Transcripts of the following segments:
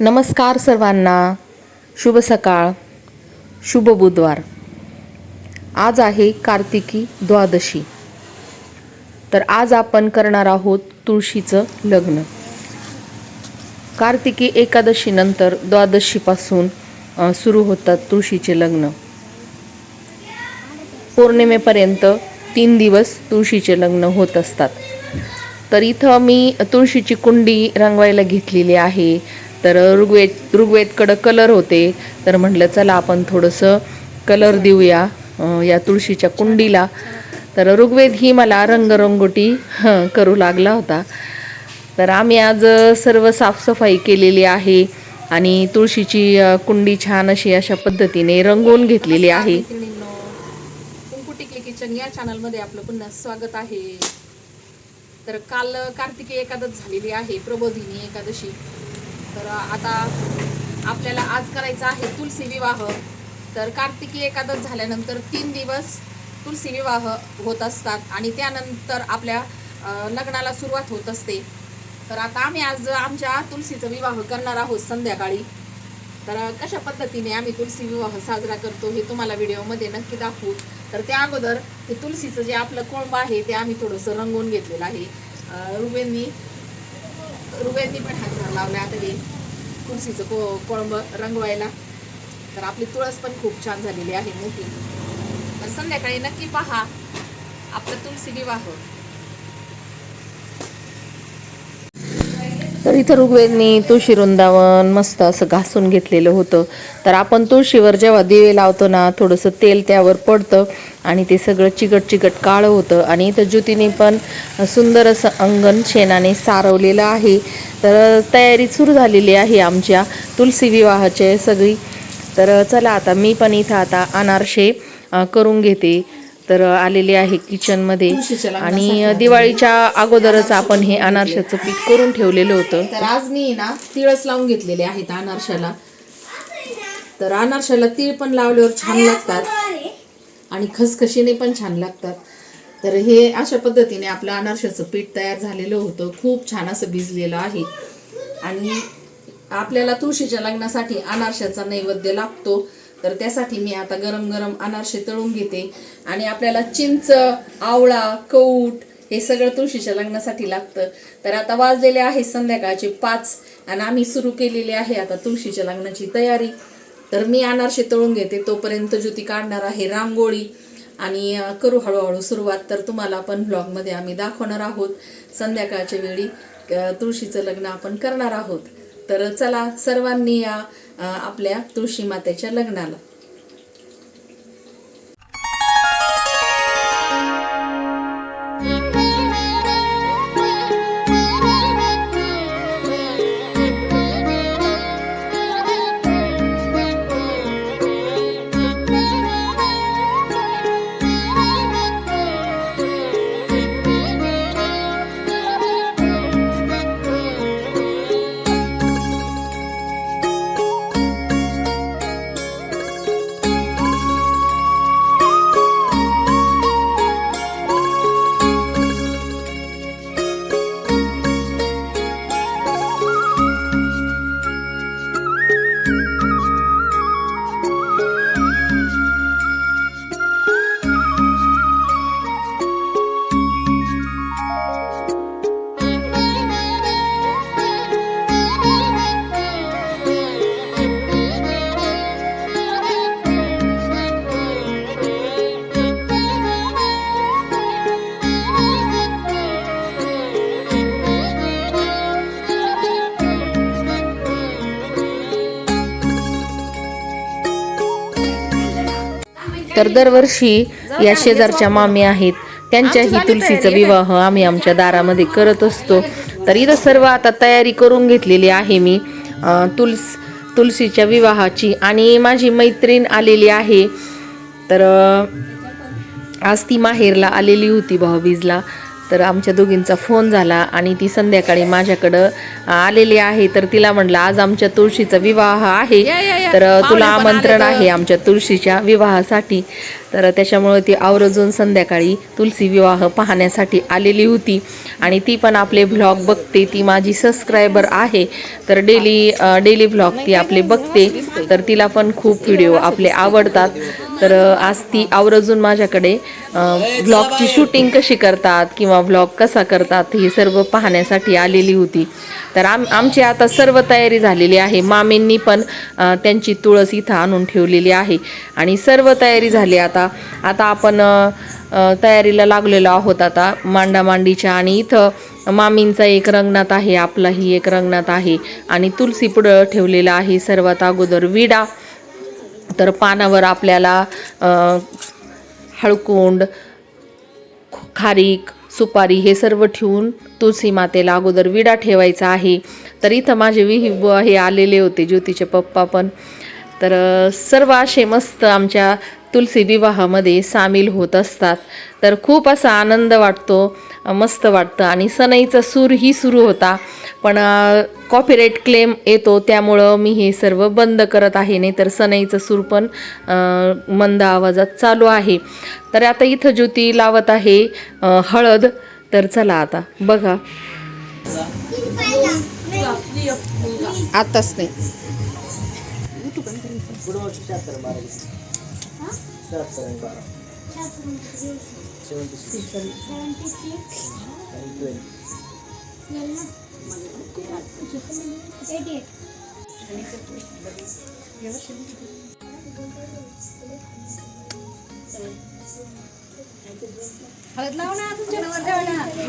नमस्कार सर्वांना. शुभ सकाळ. शुभ बुधवार. आज आहे कार्तिकी द्वादशी. तर आज आपण करणार आहोत तुळशीचं लग्न. कार्तिकी एकादशीनंतर द्वादशीपासून सुरू होतात तुळशीचे लग्न. पौर्णिमेपर्यंत तीन दिवस तुळशीचे लग्न होत असतात. तर इथं मी तुळशीची कुंडी रंगवायला घेतलेली आहे. तर ऋग्वेद ऋग्वेदकडं कलर होते. तर म्हटलं चला आपण थोडंसं कलर देऊया या तुळशीच्या कुंडीला. तर ऋग्वेद ही मला रंगरंगोटी करू लागला होता. तर आम्ही आज सर्व साफसफाई केलेली आहे आणि तुळशीची कुंडी छान अशी अशा पद्धतीने रंगवून घेतलेली आहे. किचन या चॅनलमध्ये आपलं पुन्हा स्वागत आहे. तर काल कार्तिकी एकादश झालेली आहे प्रबोधिनी एकादशी. तर आता आपल्याला आज करायचा आहे तुलसी विवाह. तर कार्तिकी एकादश झाल्यानंतर तीन दिवस तुलसी विवाह होत असतात आणि त्यानंतर आपल्या लग्नाला सुरुवात होत असते. तर आता आम्ही आज आमच्या तुलसीचा विवाह करणार आहोत संध्याकाळी. तर कशा पद्धतीने आम्ही तुलसी विवाह साजरा करतो हे तुम्हाला व्हिडिओमध्ये नक्की दाखवू. तर त्या अगोदर ते तुलसीचं जे आपलं कोळंब आहे ते आम्ही थोडंसं रंगवून घेतलेलं आहे. रुबेंनी रुबेंनी पण हातभार लावला आता हे तुळशीचं को कोळंब रंगवायला. तर आपली तुळस पण खूप छान झालेली आहे मोठी. तर संध्याकाळी नक्की पहा आपला तुलसी विवाह. तर इथं ऋग्वेदनी तुळशी वृंदावन मस्त असं घासून घेतलेलं होतं. तर आपण तुळशीवर जेव्हा दिवे लावतो ना थोडंसं तेल त्यावर पडतं आणि ते सगळं चिकट चिकट काळं होतं. आणि इथं ज्योतीने पण सुंदर असं अंगण शेणाने सारवलेलं आहे. तर तयारी सुरू झालेली आहे आमच्या तुलसी विवाहाचे सगळी. तर चला आता मी पण इथं आता अनारसे करून घेते. तर आलेले आहे किचनमध्ये. आणि. दिवाळीच्या अगोदरच आपण हे अनारशाचं पीठ करून ठेवलेलं होतं. तर आज मी ना तिळच लावून घेतलेले आहेत अनारशाला. तर अनारशाला तीळ पण लावल्यावर छान लागतात. आणि खसखशीने पण छान लागतात. तर हे अशा पद्धतीने आपलं अनारशाचं पीठ तयार झालेलं होतं. खूप छान असं भिजलेलं आहे. आणि आपल्याला तुळशीच्या लग्नासाठी अनारशाचा नैवेद्य लागतो. तर त्यासाठी मी आता गरम गरम अनारसे तळून घेते. आणि आपल्याला चिंच आवळा कौट हे सगळं तुळशीच्या लग्नासाठी लागतं. तर आता वाजलेले आहे संध्याकाळचे पाच आणि आम्ही सुरू केलेली आहे आता तुळशीच्या लग्नाची तयारी. तर मी अनारसे तळून घेते. तोपर्यंत ज्योती काढणार आहे रांगोळी. आणि करू हळूहळू सुरुवात. तर तुम्हाला पण ब्लॉगमध्ये आम्ही दाखवणार आहोत. संध्याकाळच्या वेळी तुळशीचं लग्न आपण करणार आहोत. तर चला सर्वांनी या आपल्या तुळशी मातेच्या लग्नाला. तर दरवर्षी या शेजारच्या मामी आहेत. त्यांच्याही तुलसीचा विवाह आम्ही आमच्या दारामध्ये करत असतो. तर इथं सर्व आता तयारी करून घेतलेली आहे मी. तुलस तुलसीच्या विवाहाची. आणि माझी मैत्रीण आलेली आहे. तर आज ती माहेरला आलेली होती भाऊबीजला तर आमच्या दोघींचा फोन झाला आणि ती संध्याकाळी माझ्याकडं आलेली आहे. तर तिला म्हटलं आज आमच्या तुळशीचा विवाह आहे. तर तुला आमंत्रण आहे आमच्या तुळशीच्या विवाहासाठी. तर त्याच्यामुळे ती आवर्जून संध्याकाळी तुलसी विवाह पाहण्यासाठी आलेली होती. आणि ती पण आपले व्लॉग बघते. ती माझी सबस्क्रायबर आहे. तर डेली डेली व्लॉग ती आपले बघते. तर तिला पण खूप व्हिडिओ आपले आवडतात. तर आज ती आवर्जून माझ्याकडे. व्लॉगची शूटिंग कशी करतात किंवा व्लॉग कसा करतात हे सर्व पाहण्यासाठी आलेली होती. तर आम आमची आता सर्व तयारी झालेली आहे. मामींनी पण त्यांची तुळस इथं आणून ठेवलेली आहे. आणि सर्व तयारी झाली आता. आता आपण तयारीला लागलेलो आहोत आता मांडा मांडीच्या आणि इथं मामींचा एक रंगनाथ आहे आपलाही एक रंगनाथ आहे. आणि तुलसी पुढं ठेवलेला आहे सर्वात अगोदर विडा. तर पानावर आपल्याला हळकुंड खारीक सुपारी हे सर्व ठेवून तुळशी मातेला अगोदर विडा ठेवायचा आहे. तर इथं माझे विहिब हे आलेले होते ज्योतीचे पप्पा पण. तर सर्व असे मस्त आमच्या तुलसी विवाहामध्ये सामील होत असतात. तर खूप असा आनंद वाटतो मस्त वाटतं. आणि सनईचा सूरही सुरू होता. पण कॉपीराईट क्लेम येतो त्यामुळं मी हे सर्व बंद करत आहे नाही तर सनईचं सूर पण मंद आवाजात चालू आहे तर आता इथं ज्योती लावत आहे हळद तर चला आता बघा आताच नाही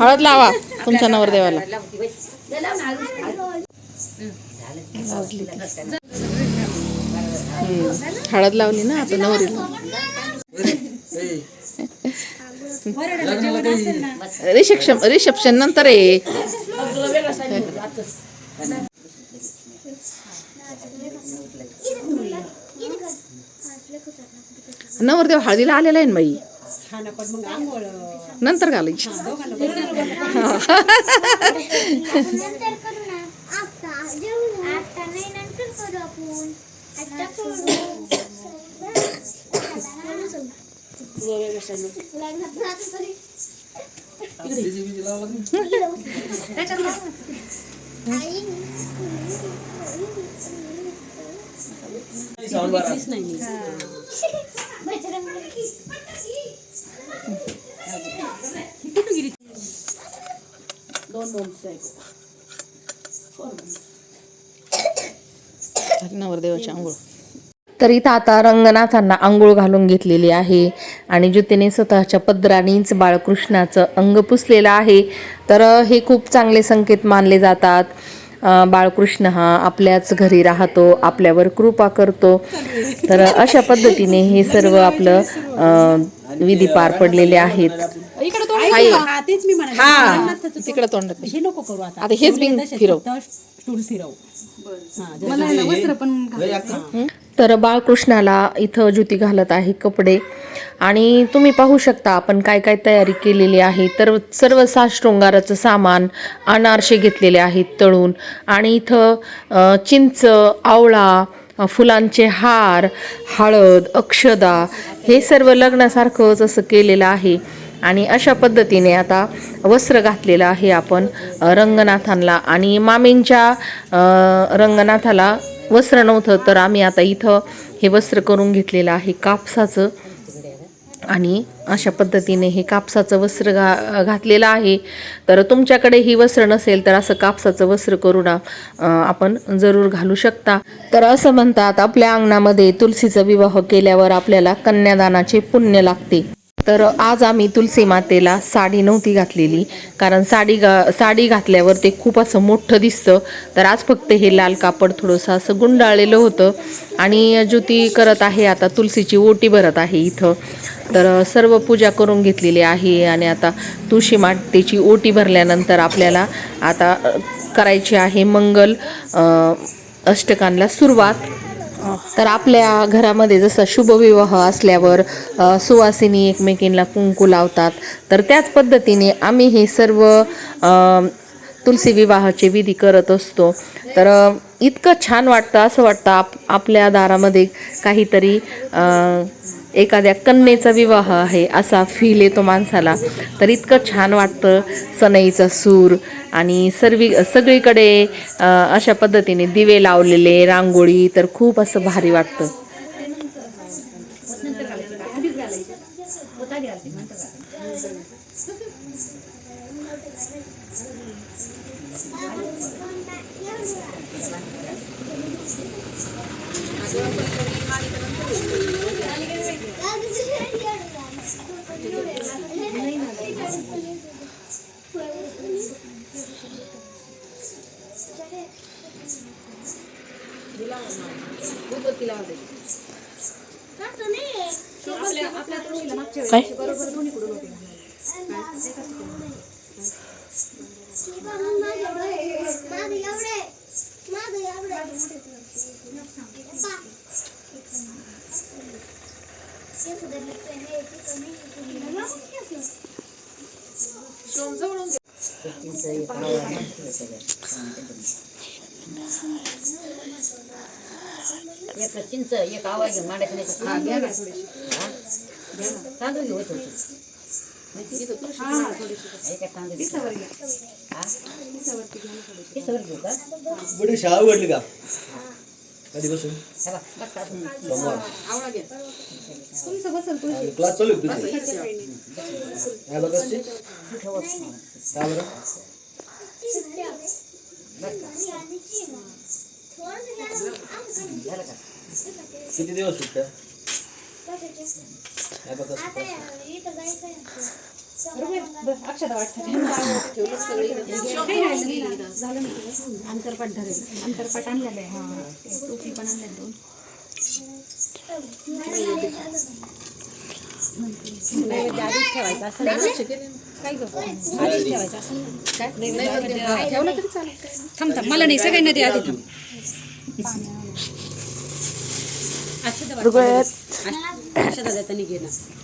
हळद लावा तुमच्या नवरदेवाला. हळद लावली ना आता नवरीला. रिसेप्शन रिसेप्शन नंतर आहे नवरदेव हळदीला आलेला आहे ना बाई. नंतर घालायची नंतर करू ना आता जेवू आता नाही नंतर करू आपण आता करू लग्नात जातो तरी. आई. बजरंग. नवरदेवाची आंघोळ तर इथं आता रंगनाथांना आंघोळ घालून घेतलेली आहे. आणि ज्योतीने स्वतःच्या पदरानेच बाळकृष्णाचं अंग पुसलेलं आहे. तर हे खूप चांगले संकेत मानले जातात. बाळकृष्ण हा आपल्याच घरी राहतो आपल्यावर कृपा करतो. तर अशा पद्धतीने हे सर्व आपलं अं, विधी पार पडलेले आहेत. तेच मी म्हणाले. तिकडे तोंडात हे नको करू आता. आता हेच फिरव. स्टूल फिरव मला आहे ना वस्त्र पण तर बाळकृष्णाला इथं ज्युती घालत आहे कपडे. आणि तुम्ही पाहू शकता आपण काय काय तयारी केलेली आहे. तर सर्व सा शृंगाराचं सामान अनारसे घेतलेले आहेत तळून. आणि इथं चिंच आवळा फुलांचे हार हळद अक्षदा हे सर्व लग्नासारखंच असं केलेलं आहे. आणि अशा पद्धतीने आता वस्त्र घातलेलं आहे आपण रंगनाथांना आणि मामींच्या रंगनाथाला वस्त्र नव्हतं तर आम्ही आता इथं हे वस्त्र करून घेतलेलं आहे कापसाचं. आणि अशा पद्धतीने हे कापसाचं वस्त्र घा घातलेलं आहे. तर तुमच्याकडे ही वस्त्र नसेल तर असं कापसाचं वस्त्र करून आपण जरूर घालू शकता. तर असं म्हणतात आपल्या अंगणामध्ये तुलसीचा विवाह केल्यावर आपल्याला कन्यादानाचे पुण्य लागते. तर आज आम्ही तुलसी मातेला साडी नव्हती घातलेली कारण साडी गा साडी घातल्यावर ते खूप असं मोठं दिसतं. तर आज फक्त हे लाल कापड थोडंसं असं गुंडाळलेलं होतं. आणि ज्योती करत आहे आता तुलसीची ओटी भरत आहे इथं. तर सर्व पूजा करून घेतलेली आहे आणि आता तुळशी मातेची ओटी भरल्यानंतर आपल्याला आता करायची आहे मंगल अष्टकांला अष्टकांना सुरुवात. तर आपल्या घरामध्ये जसं शुभविवाह असल्यावर सुवासिनी एकमेकींना कुंकू लावतात. तर त्याच पद्धतीने आम्ही हे सर्व तुलसी विवाहाचे विधी करत असतो. तर इतकं छान वाटतं असं वाटतं आप आपल्या दारामध्ये काहीतरी एखाद्या कन्येचा विवाह आहे असा फील येतो माणसाला. तर इतकं छान वाटतं सनईचा सूर आणि सर्वी सगळीकडे अशा पद्धतीने दिवे लावलेले रांगोळी तर खूप असं भारी वाटतं. काय माझं एवढे माझं एवढे एक चिंच एक आवाज घेऊन मांडायचं नाही हा, घ्या ना. तांदूळ घेऊ होतो एक का तांदूळ घेऊ. हा? पिसावर घेऊ का कुठे शाळा उघडली का कधीपासून हे बघ, चालू आहे तुझी काय सुट्ट्या काय बघा थांब थांब मला नाही सगळ्यांना द्या आधी थांब अक्षता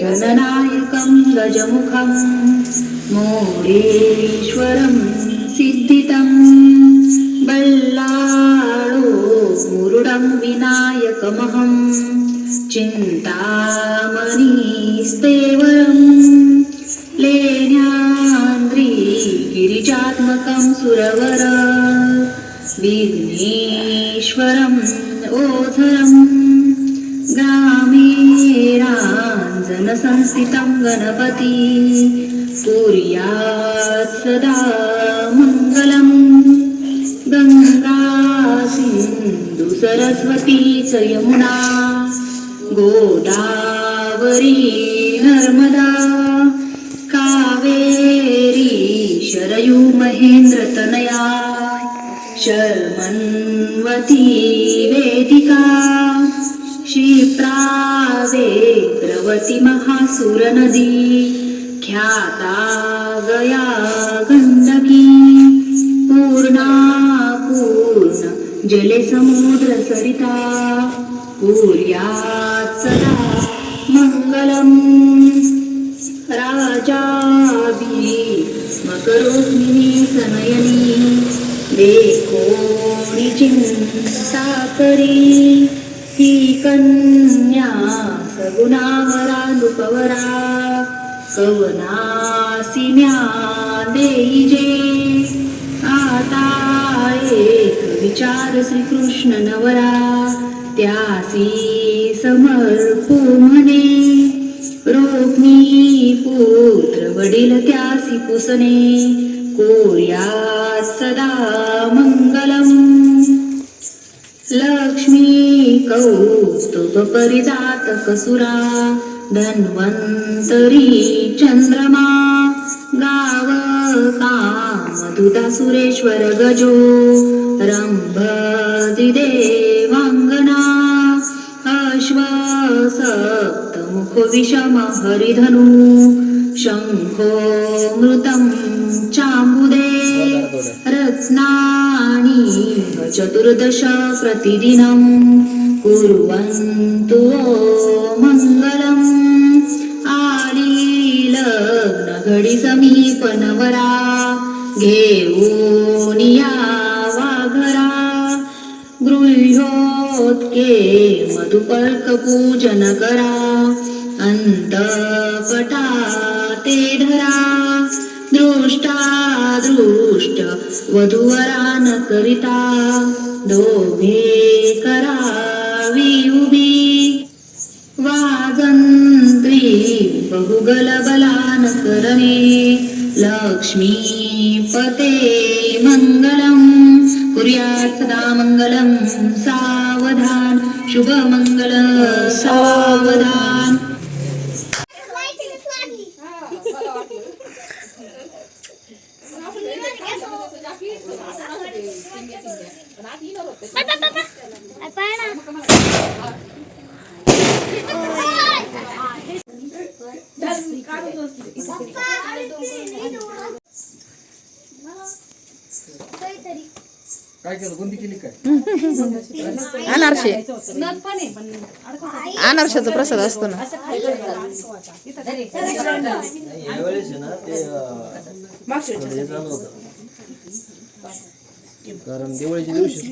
गणनायकं गजमुखं मोरेश्वरं सिद्धितं बल्लाळो मुरुडं विनायकमहं चिन्तामणिस्तेवरं लेण्यान्द्री गिरिजात्मकं सुरवर विघ्नेश्वरम् ओधरम् ग्रामे गणपती गणपति कुर्यात् सदा मङ्गलम्। गङ्गासिन्धु सरस्वती च यमुना गोदावरी नर्मदा कावेरी शरयू महेन्द्रतनया शर्मन्वती वेदिका क्षिप्रावेद्रवती महासुरनदी ख्याता गया गण्डकी पूर्णा पूर्ण जले समुद्र सरिता कुर्यात् सदा मङ्गलम् राजाभि मकरोग्निः सनयनी कोणी चिन्ता करी ही कन्या सगुणावरानुपवरा कवनासिन्या देईजे आता एक विचार श्रीकृष्ण नवरा त्यासी समर्पु म्हणे रोग्नी पुत्र वडील त्यासी पुसणे कुर्यात् सदा मङ्गलम् लक्ष्मी कौस्तुभपरिजातकसुरा धन्वन्तरी चन्द्रमा। गावकामधुता सुरेश्वर गजो रम्भदिदेवाङ्गना अश्व विषम हरिधनु शङ्खो मृतं चाम्बुदे रत्नानि चतुर्दश प्रतिदिनं कुर्वन्तु मङ्गलम् आलीलग्नघडि समीपनवरा घेऊनिया वाघरा गृह्योत्के मधुपर्कपूजन करा अन्तपटा ते धरा दृष्टा दृष्ट वधूवरान करिता दोघे करावी उभी. वाजंत्री बहुगलबलान करणे लक्ष्मीपते मङ्गलम् कुर्यात् सदा मंगलम सावधान शुभमङ्गल सावधान. काय केलं? कोणती केली काय? अनारसे अनारशाचा प्रसाद असतो ना. यावेळेस आहे ना ते अं, थोडं हे चालू होतं. कारण दिवाळीच्या दिवशी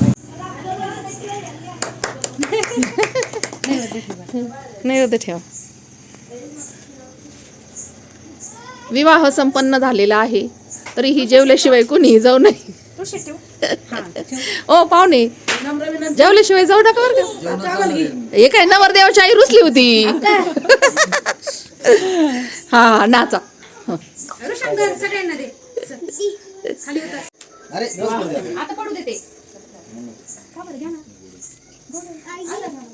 होते ठेवा. विवाह संपन्न झालेला आहे. तरीही जेवल्याशिवाय कोणीही जाऊ नये ओ पाहुणे. जेवल्याशिवाय जाऊ नका बरं का? हे काय नवरदेवाची आई रुसली होती. हा हा नाचा हं. अरे व्यवस्थित द्या.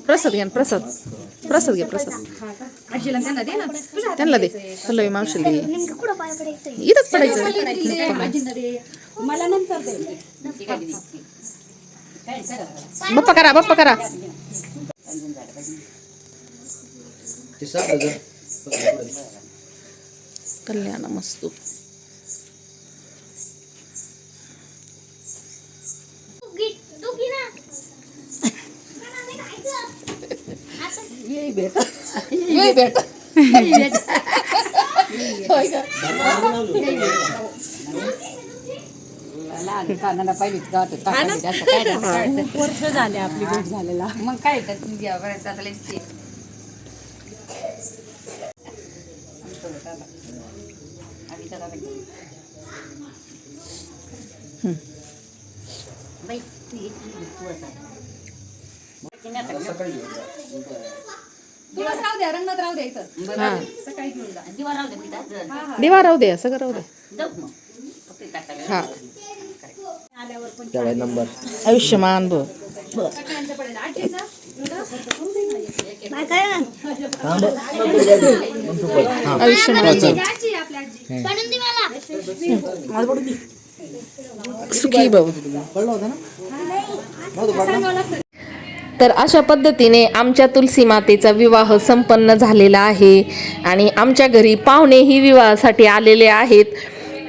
प्रसाद घ्या प्रसाद. प्रसाद घ्या प्रसाद. त्यांना दे पल्लवी मावशीला दे. इथंच पडायचं. बप्पा करा बप्पा करा. कल्याण मस्तू तू की ना ये बेटा होय का? लहान कानाला पाहिजे गावात टाकायचे जास्त काय नाही. वर्ष झाले आपली भेट झालेला मग काय तर तुझी बऱ्याच आता लगेच आधी तर आता बाई तू ये तू असा सकाळी दिवस राहू द्या राहू द्या इथं. हा सकाळी घेऊन जा. दिवा राहू द्या पिठात दिवा राहू दे सगळं राहू दे. जाऊ मग. फक्त टाकायला. हा. तेवढा नंबर? आयुष्यमान भव. आयुष्यमान भव. बनून दे मला. सुखी भव. होतं ना? तर अशा पद्धतीने आमच्या तुलसी मातेचा विवाह संपन्न झालेला आहे. आणि आमच्या घरी पाहुणेही विवाहासाठी आलेले आहेत.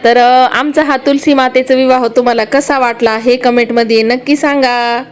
तर आमचा हा तुलसी मातेचा विवाह तुम्हाला कसा वाटला हे कमेंटमध्ये नक्की सांगा.